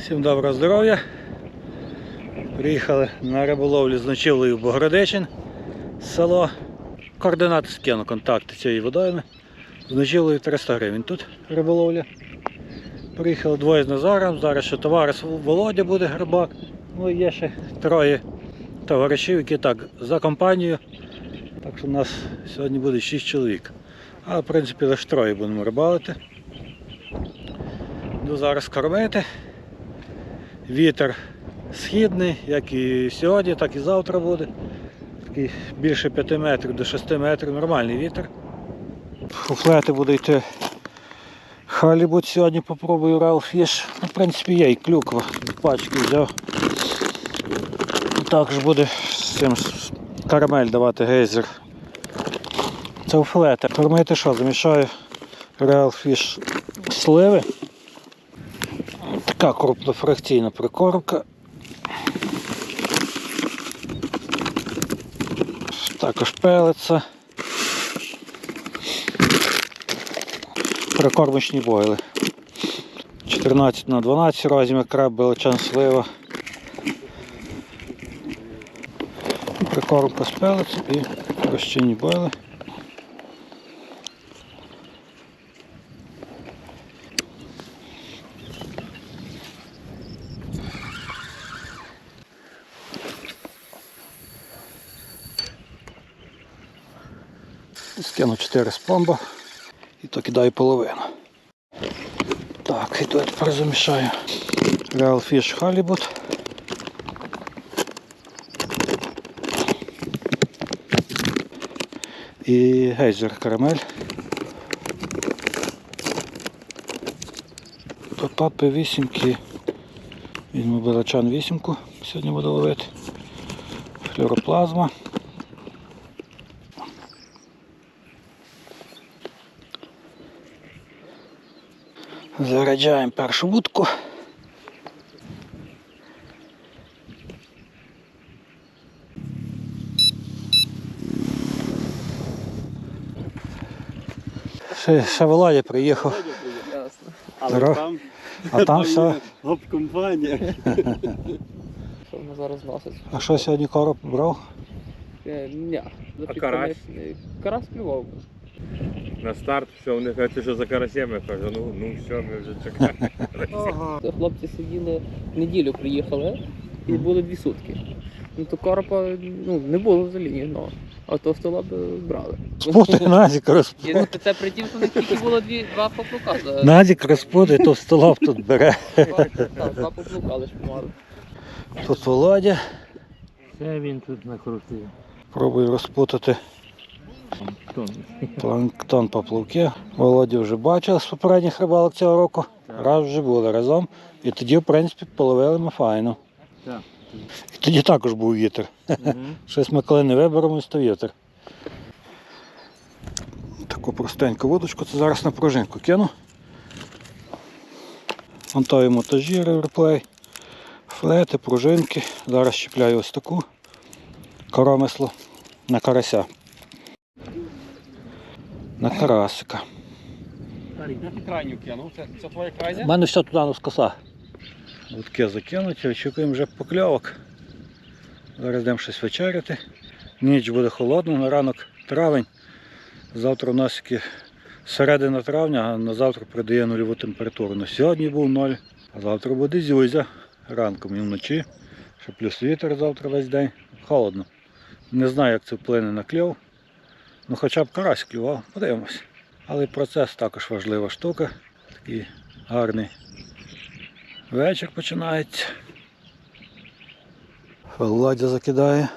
Всім доброго здоров'я. Приїхали на риболовлю з ночівлею в Богородичин, село. Координати скину, контакти цієї водойми. З ночівлею 300 гривень. Тут риболовля. Приїхали двоє з Назаром, зараз ще товариш Володя буде рибак. Ну і є ще троє товаришів, які так за компанію. Так що у нас сьогодні буде 6 чоловік. А в принципі лише троє будемо рибалити. Йду зараз кормити. Вітер східний, як і сьогодні, так і завтра буде. Такий більше 5 метрів до 6 метрів, нормальний вітер. Фуфлети буде йти халібут сьогодні попробую ралфіш. Ну, в принципі, є і клюква. Пачки взяв. Також буде з цим карамель давати гейзер. Це у флети. Кормити що? Замішаю реалфіш сливи. Така крупнофракційна прикормка. Також пелиця. Прикормочні бойли. 14 на 12 розмір краб, белочан слива. Прикормка з пелицю і розчинні бойли. Скину 4 спомба і то кидаю половину. Так, і тут тепер замішаю Real Fish Halibut. І гейзер карамель. Папи вісімки. Візьму белачан вісімку. Сьогодні буду ловити. Флюроплазма. Заряджаємо першу вудку. Ще, ще Володя приїхав, Але Здорово. там, а там все. гоп-компанія. Що воно зараз носить? А що сьогодні короб брав? Е, Ня. А карась? Карась клював. На старт все, вони кажуть, ти що за карасем, я кажу, ну, ну все, ми вже чекаємо. Хлопці сиділи неділю приїхали і було дві сутки. Ну то коропа ну, не було взагалі ні одного. А то столоб брали. Спути Назік Є, розпутай. ну, Це при тім, що в них тільки було дві, два поплука. за- Назік розпутай, то столов тут бере. Два, так, два поплука лише помали. Тут Володя. Це він тут накрутив. Пробую розпутати. Планктон поплавки. Володя вже бачив з попередніх рибалок цього року. Раз вже були разом. І тоді, в принципі, половили ми файно. Так. І тоді також був вітер. Щось ми коли не виберемо, то вітер. Таку простеньку вудочку, це зараз на пружинку кину. Монтую монтажі реплей, флети, пружинки. Зараз чіпляю ось таку коромисло на карася. На карасика. Де ти крайню кинув? Це, це твоя У мене все туди на коса. Вудки закинуті, очікуємо вже покльовок. Зараз йдемо щось вечеряти. Ніч буде холодно, на ранок травень. Завтра у нас таки середина травня, а на завтра придає нульову температуру. На сьогодні був ноль, а завтра буде зюзя ранком і вночі. Ще плюс вітер завтра весь день. Холодно. Не знаю, як це вплине на кльов. Ну хоча б карась клював, подивимось. Але процес також важлива штука. Такий гарний вечір починається. Володя закидає.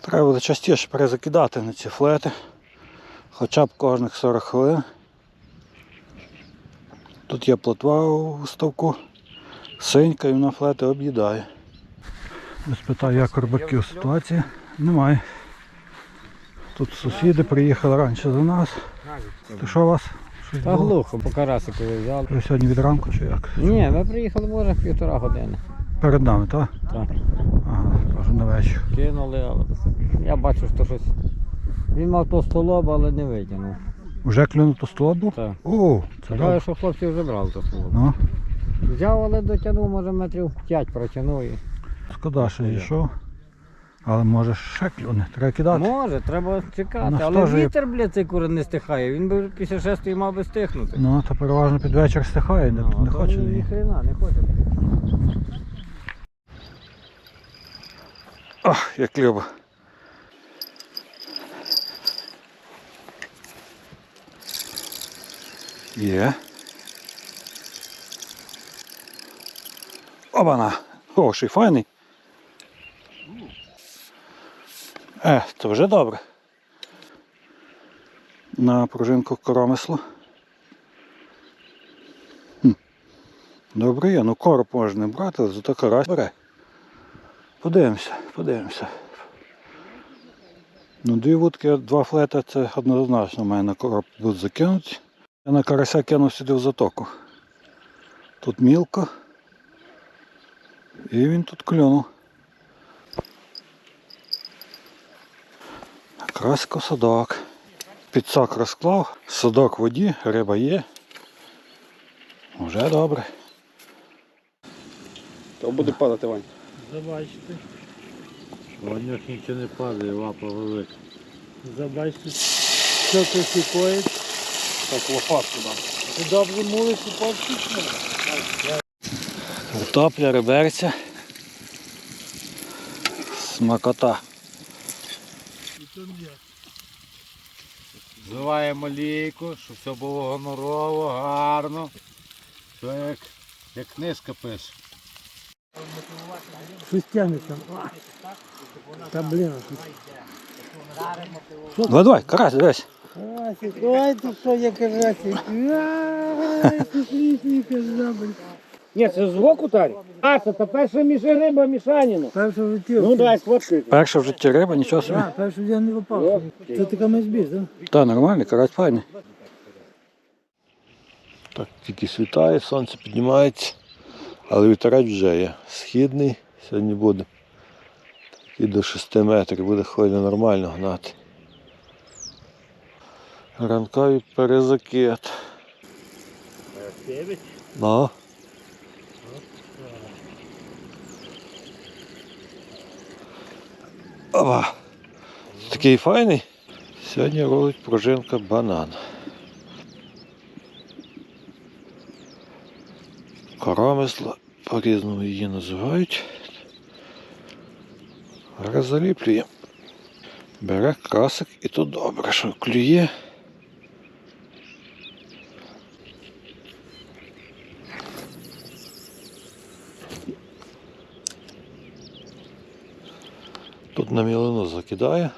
Треба буде частіше перезакидати на ці флети. Хоча б кожних 40 хвилин. Тут є плотва у ставку, синька і вона флети об'їдає. Спитаю, як рибаків ситуація. Немає. Тут сусіди приїхали раніше за нас. То що у вас? Щось Та було? глухо, по карасику взяли. Ви сьогодні від ранку чи як? Ні, ми приїхали може півтора години. перед нами, так? Так. Ага, на вечір. Кинули, але я бачу, що щось. Він мав то столоб, але не витягнув. Вже клюнув то столобу? Так. О, це добре. що хлопці вже брали то столоб. Ну, Взяв, але дотягнув, може метрів 5 протягнув. І... шкода, що зійшов. Але може ще клюне, треба кидати. Може, треба чекати. Ну, але ж вітер, бля, цей кури не стихає. Він би після шестої мав би стихнути. Ну, то переважно під вечір стихає, не, Ну, не хоче. Ні хрена, не хоче. Ах, як любо. Є. Обана. Хороший, файний. Е, це вже добре. На пружинку коромисло. Добре є, ну короб можна не брати, зато карась бере. Подивимося, подивимося. Ну, дві вудки, два флета це однозначно мене на короб будуть закинуті. Я на карася кинув сюди в затоку. Тут мілко. І він тут клюнув. Красько садок. Підсак розклав, садок в воді, риба є. Вже добре. То буде падати, Вань. Забачте. У нічого не падає, лапа велика. Забачте, що тут сікоїть. Так, лопатку дам. Ти добре мулиш і повсічно. Утопля, реберця. Смакота. Зливаємо лійку, щоб все було гонорово, гарно. Все як, як книжка пише. Щось тягнеться. Та блін. Давай, давай, карась, дивись. Ой, ти що, я карасик. Ай, ти. Ні, це з боку тарі. А, це та перша між риба мішаніна. Першого в житті. Ну дай сфоткай. Перша в житті риба, нічого собі. Так, першого я не попав. Це така мезбіз, так? Та нормальний, карась файний. Так, тільки світає, сонце піднімається, але вітерець вже є. Східний сьогодні буде. І до 6 метрів буде хвиля нормально гнати. Ранковий перезакид. Ну. Опа. Такий файний. Сьогодні робить пружинка банан. Коромисло, по-різному її називають. Зараз. Бере красик і то добре, що клює. Тут на мілину закидає.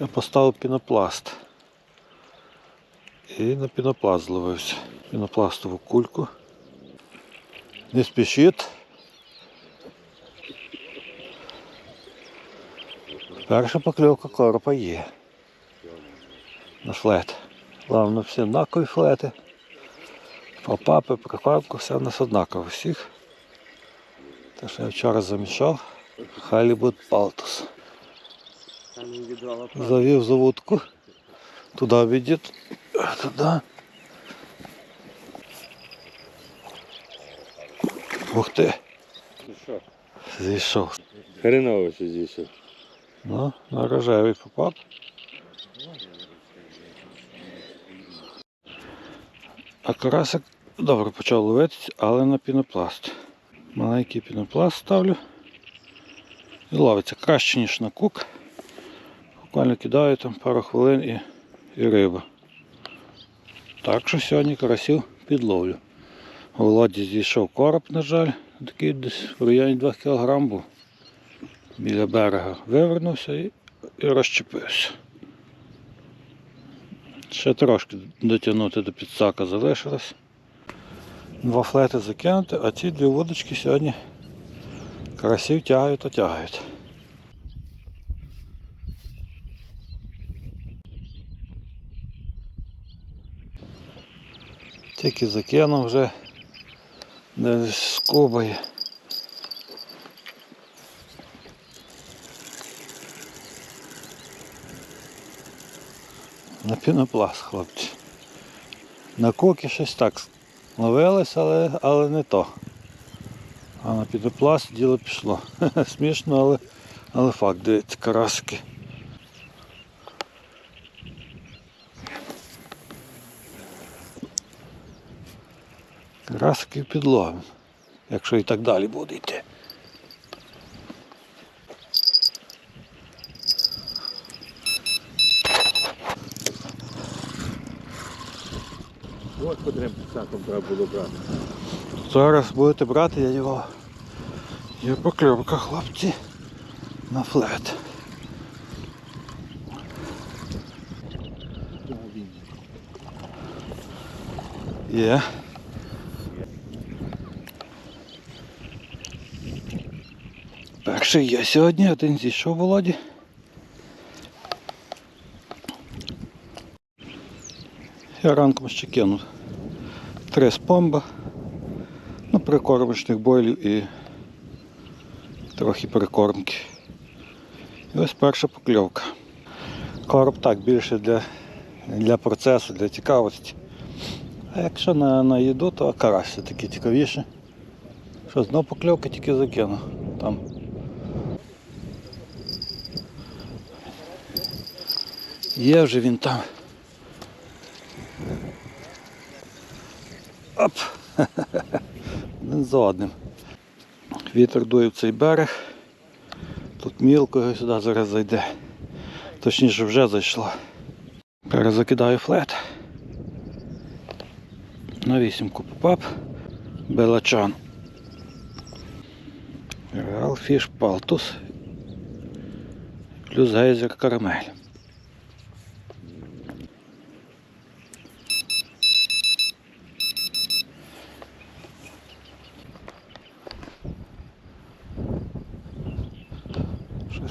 Я поставив пінопласт. І на пінопласт зловився. Пінопластову кульку. Не спішіть. Перша покльовка коропа є. На флет. Главное, всі однакові флети. Попапи, прикормку, все в нас однаково всіх. Те, що я вчора замішав. Халібут Палтус. Завів заводку. Туди відійд. Туди. Ух ти. Зійшов. Хреново що зійшов. Ну, на рожевий попав. А карасик добре почав ловитися, але на пінопласт. Маленький пінопласт ставлю. І ловиться краще, ніж на кук. Буквально кидаю там пару хвилин і, і риба. Так що сьогодні карасів підловлю. У Володі зійшов короб, на жаль, такий десь в районі 2 кг був. Біля берега вивернувся і, і розчепився. Ще трошки дотягнути до підсака залишилось. Два флети закинути, а ці дві вудочки сьогодні карасів тягають та тягають. Тільки закинув вже десь скубає. На пінопласт, хлопці. На коки щось так ловилось, але, але не то. А на пінопласт діло пішло. Смішно, але, але факт, дивіться, карасики. Карасики підловимо, якщо і так далі буде йти. Ось котрим підсаком треба було брати. Зараз будете брати, я його. Є покльовка, хлопці. На флет. Є. Перший є сьогодні, один зійшов Володі. Я ранком ще кинув. Три спомба. Ну, прикормочних бойлів і трохи прикормки. І ось перша покльовка. Короб так більше для, для процесу, для цікавості. А якщо на, на їду, то карась все-таки цікавіше. Що знов покльовка тільки закинув. Там. Є вже він там. Оп! Один за одним. Вітер дує в цей берег. Тут мілко сюди зараз зайде. Точніше вже зайшло. Перезакидаю флет. На вісімку попап. Белачан. Реал фіш палтус. Плюс гейзер карамель.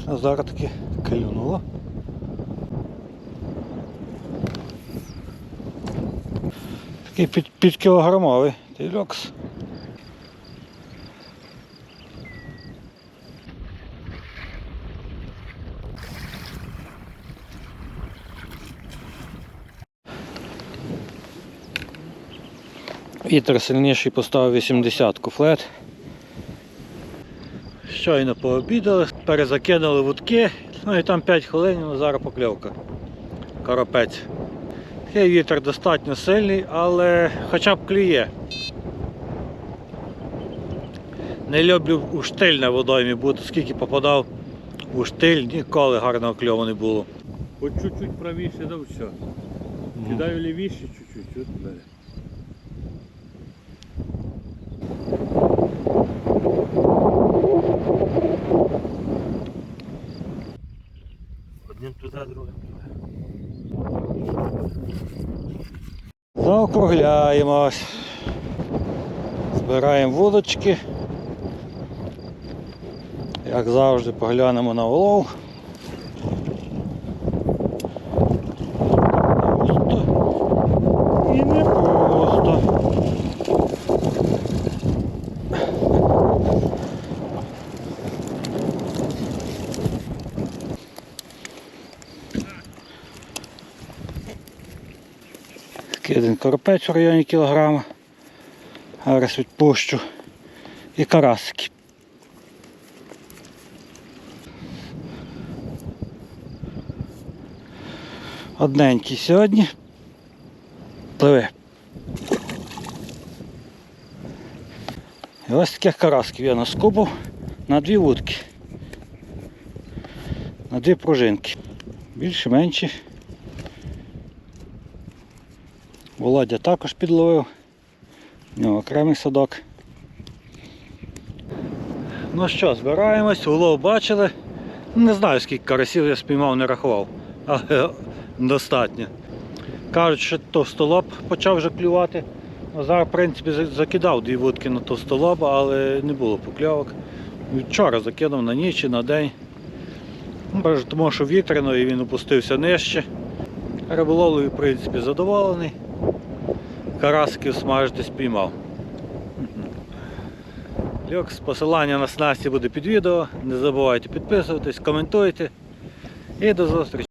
Нас зараз таки клюнуло. Такий під, кілограмовий люкс. Вітер сильніший поставив 80 флет. Щойно пообідали, перезакинули вудки, ну і там 5 хвилин, ну зараз покльовка. Коропець. Такий вітер достатньо сильний, але хоча б клює. Не люблю у штиль на водоймі бути, скільки попадав у штиль, ніколи гарного кльову не було. Хоч чуть-чуть правіше, да все. Кидаю лівіше чуть-чуть, от бере. Заокругляємось. Збираємо вудочки. Як завжди поглянемо на улов. Просто і не просто. Коропець у районі кілограма. Зараз відпущу. І карасики. Одненький сьогодні. Пливе. І ось таких карасків я наскубав на дві вудки. На дві пружинки. Більше Володя також підловив. У нього окремий садок. Ну що, збираємось, улов бачили. Не знаю скільки карасів я спіймав, не рахував, але достатньо. Кажуть, що товстолоб почав вже клювати. Ну, зараз, в принципі, закидав дві вудки на товстолоба, але не було покльовок. Вчора закинув на ніч і на день. Ну, Тому що вітряно і він опустився нижче. Риболовлею, в принципі, задоволений. Карасиків смажити спіймав. Люкс, посилання на снасті буде під відео. Не забувайте підписуватись, коментуйте. І до зустрічі.